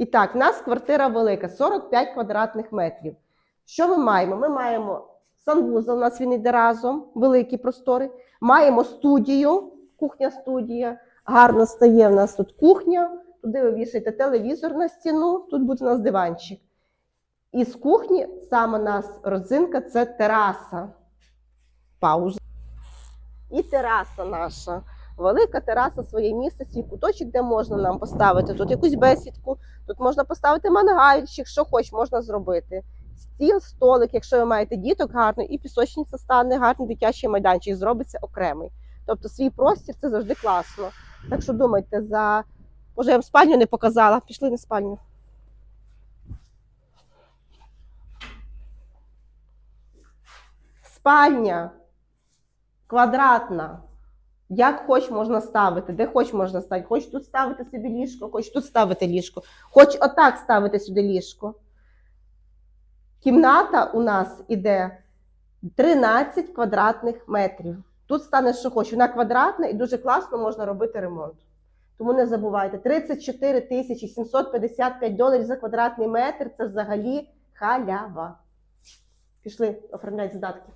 І так, в нас квартира велика, 45 квадратних метрів. Що ми маємо? Ми маємо санвузол, у нас він йде разом, великі простори. Маємо студію, кухня-студія. Гарно стає в нас тут кухня. Туди ви вішаєте телевізор на стіну, тут буде у нас диванчик. І з кухні саме у нас родзинка це тераса. Пауза. І тераса наша. Велика тераса, своє місце, свій куточок, де можна нам поставити тут якусь бесідку, тут можна поставити мангальчик, що хоч можна зробити. Стіл, столик, якщо ви маєте діток гарно, і пісочниця стане гарний дитячий майданчик, зробиться окремий. Тобто свій простір це завжди класно. Так що думайте за. Може, я вам спальню не показала. Пішли на спальню. Спальня квадратна. Як хоч можна ставити, де хоч можна ставити. Хоч тут ставити собі ліжко, хоч тут ставити ліжко, хоч отак ставити сюди ліжко. Кімната у нас іде 13 квадратних метрів. Тут стане, що хоч. Вона квадратна і дуже класно можна робити ремонт. Тому не забувайте, 34 тисячі 755 доларів за квадратний метр це взагалі халява. Пішли оформляти задатки.